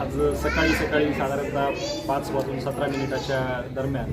आज सकाळी सकाळी साधारणतः पाच वाजून सतरा मिनिटाच्या दरम्यान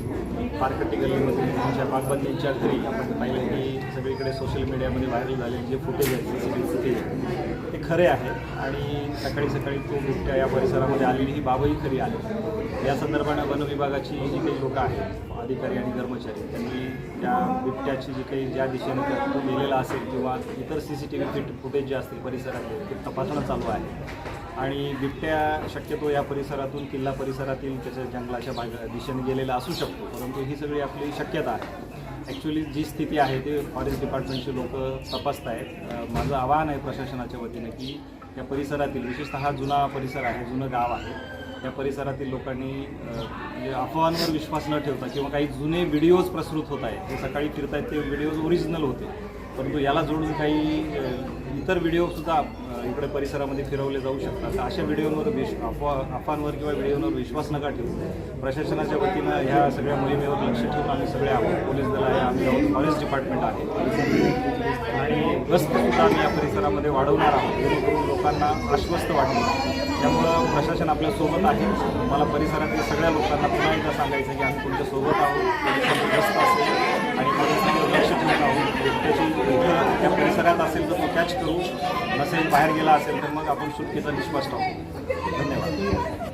पारकट्टी गल्लीमध्ये त्यांच्या बागबंदींच्या घरी आपण पाहिलं की सगळीकडे सोशल मीडियामध्ये व्हायरल झाले जे फुटेज आहेत सी सी टी फुटेज ते खरे आहेत. आणि सकाळी सकाळी तो बिबट्या या परिसरामध्ये आलेली ही बाबही खरी आली या संदर्भानं वन विभागाची जी काही लोकं आहेत अधिकारी आणि कर्मचारी त्यांनी त्या बिबट्याची जी काही ज्या दिशेने तो नेलेला असेल किंवा इतर C C T V fit footage जे असतील परिसरातले ते तपासणं चालू आहे. आणि बिबट्या शक्यतो या परिसरातून किल्ला परिसरातील त्याच्या जंगलाच्या भाग दिशेने गेलेला असू शकतो. परंतु ही सगळी आपली शक्यता आहे. ॲक्च्युली जी स्थिती आहे ते फॉरेस्ट डिपार्टमेंटचे लोक तपासत आहेत माझं आवाहन आहे प्रशासनाच्या वतीनं की या परिसरातील विशेषतः हा जुना परिसर आहे जुनं गाव आहे या परिसरातील लोकांनी म्हणजे अफवांवर विश्वास न ठेवता किंवा काही जुने व्हिडिओज प्रसृत होत आहेत जे सकाळी फिरत आहेत ते व्हिडिओज ओरिजिनल होते. परंतु याला जोडून काही इतर व्हिडिओसुद्धा इकडे परिसरामध्ये फिरवले जाऊ शकतात. तर अशा व्हिडिओवर विश अफवा अफवांवर किंवा व्हिडिओवर विश्वास नका ठेवू. प्रशासनाच्या वतीनं ह्या सगळ्या मोहिमेवर लक्ष ठेवून आम्ही सगळे आहोत. पोलीस दल आहे आम्ही आहोत. फॉरेस्ट डिपार्टमेंट आहे. आणि गस्तसुद्धा आम्ही या परिसरामध्ये वाढवणार आहोत. जेणेकरून लोकांना आश्वस्त वाटेल. त्यामुळं प्रशासन आपल्यासोबत आहे. मला परिसरातील सगळ्या लोकांना पुन्हा एकदा सांगायचं की आम्ही तुमच्यासोबत आहोत. त्या परिसरात असेल तर तो कॅच करू. नसेल बाहेर गेला असेल तर मग आपण सुटकेचा निश्वास टाकू धन्यवाद.